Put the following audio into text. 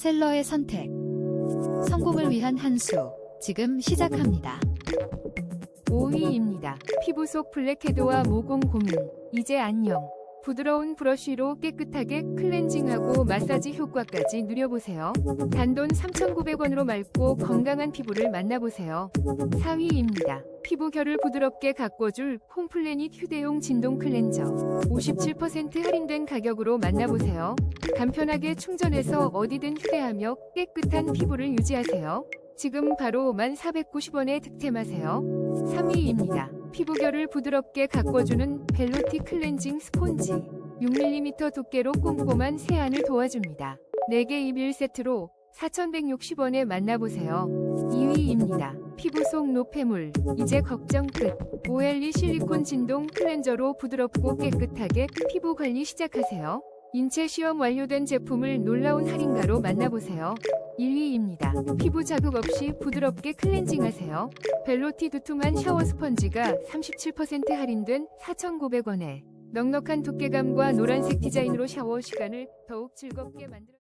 셀러의 선택. 성공을 위한 한 수. 지금 시작합니다. 5위입니다. 피부 속 블랙헤드와 모공 고민. 이제 안녕. 부드러운 브러쉬로 깨끗하게 클렌징하고 마사지 효과까지 누려보세요. 단돈 3,900원으로 맑고 건강한 피부를 만나보세요. 4위입니다. 피부 결을 부드럽게 가꿔줄 폼플래닛 휴대용 진동 클렌저. 57% 할인된 가격으로 만나보세요. 간편하게 충전해서 어디든 휴대하며 깨끗한 피부를 유지하세요. 지금 바로 1,490원에 득템하세요. 3위입니다. 피부결을 부드럽게 가꿔주는 벨로티 클렌징 스폰지. 6mm 두께로 꼼꼼한 세안을 도와줍니다. 4개 입일 세트로 4,160원에 만나보세요. 2위입니다. 피부 속 노폐물. 이제 걱정 끝. OLE 실리콘 진동 클렌저로 부드럽고 깨끗하게 피부 관리 시작하세요. 인체 시험 완료된 제품을 놀라운 할인가로 만나보세요. 1위입니다. 피부 자극 없이 부드럽게 클렌징하세요. 벨로티 두툼한 샤워 스펀지가 37% 할인된 4,900원에 넉넉한 두께감과 노란색 디자인으로 샤워 시간을 더욱 즐겁게 만들어